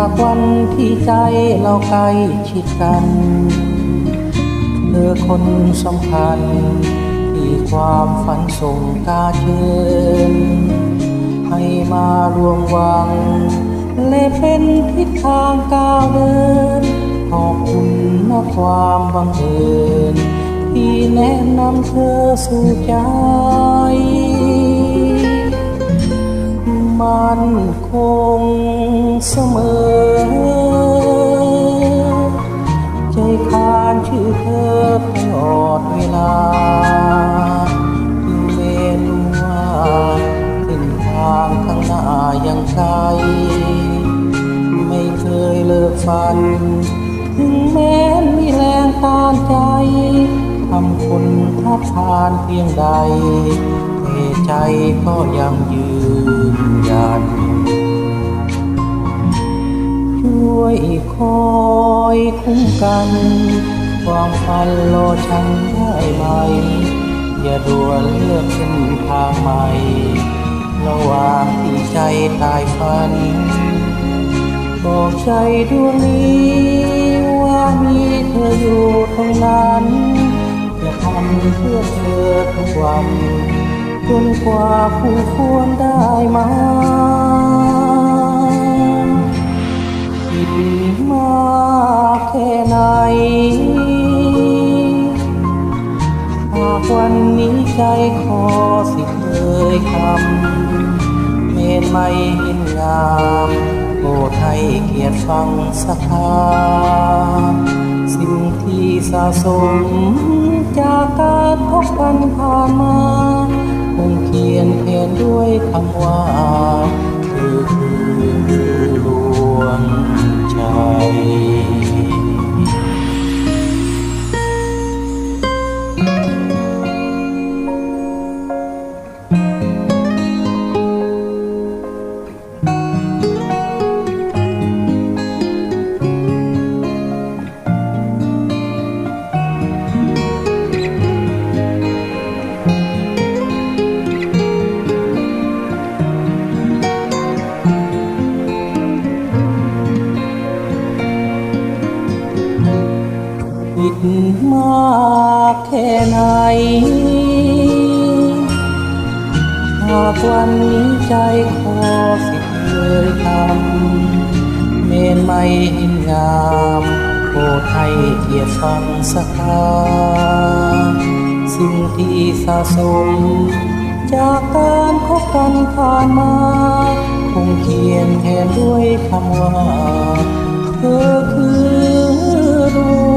ากวันที่ใจเราใกล้ชิดกัน เธอคนสำคัญ ที่ความฝันส่งกาเชิญให้มารวมวัง และเป็นทิศทางก้าวเดิน ขอบคุณนะความบังเอิญที่แนะนำเธอสู่ใจมันคงเสมอ ฝัน ถึงแม้มีแรงต้านใจทำคนทัดทานเพียงใดแต่ใจก็ยังยืนยัน ช่วยคอยคุ้มกัน ความฝันรอฉันได้ไหม อย่าด่วนเลือกเส้นทางใหม่ระหว่างที่ใจตายฝัน บอกใจดวงนี้ว่ามีเธออยู่ตรงนั้น จะทำเพื่อเธอทุกวันจนกว่าผู้ควรได้มาผิดมากแค่ไหนหากวันนี้ใจขอสิเคยคำเมนไม่เห็นงาม โปรดให้เกียรติฟังสักคราสิ่งที่สะสมจากการพบกันผ่านมาคงเขียนแทนด้วยคำว่า ผิดมากแค่ไหน หากวันนี้ใจขอสิเคยทำเมนไม่เห็นงามโปรดให้เกียรติฟังสักคราสิ่งที่สะสม จากการพบกันผ่านมา คงเขียนแทนด้วยคำว่า เธอคือดวง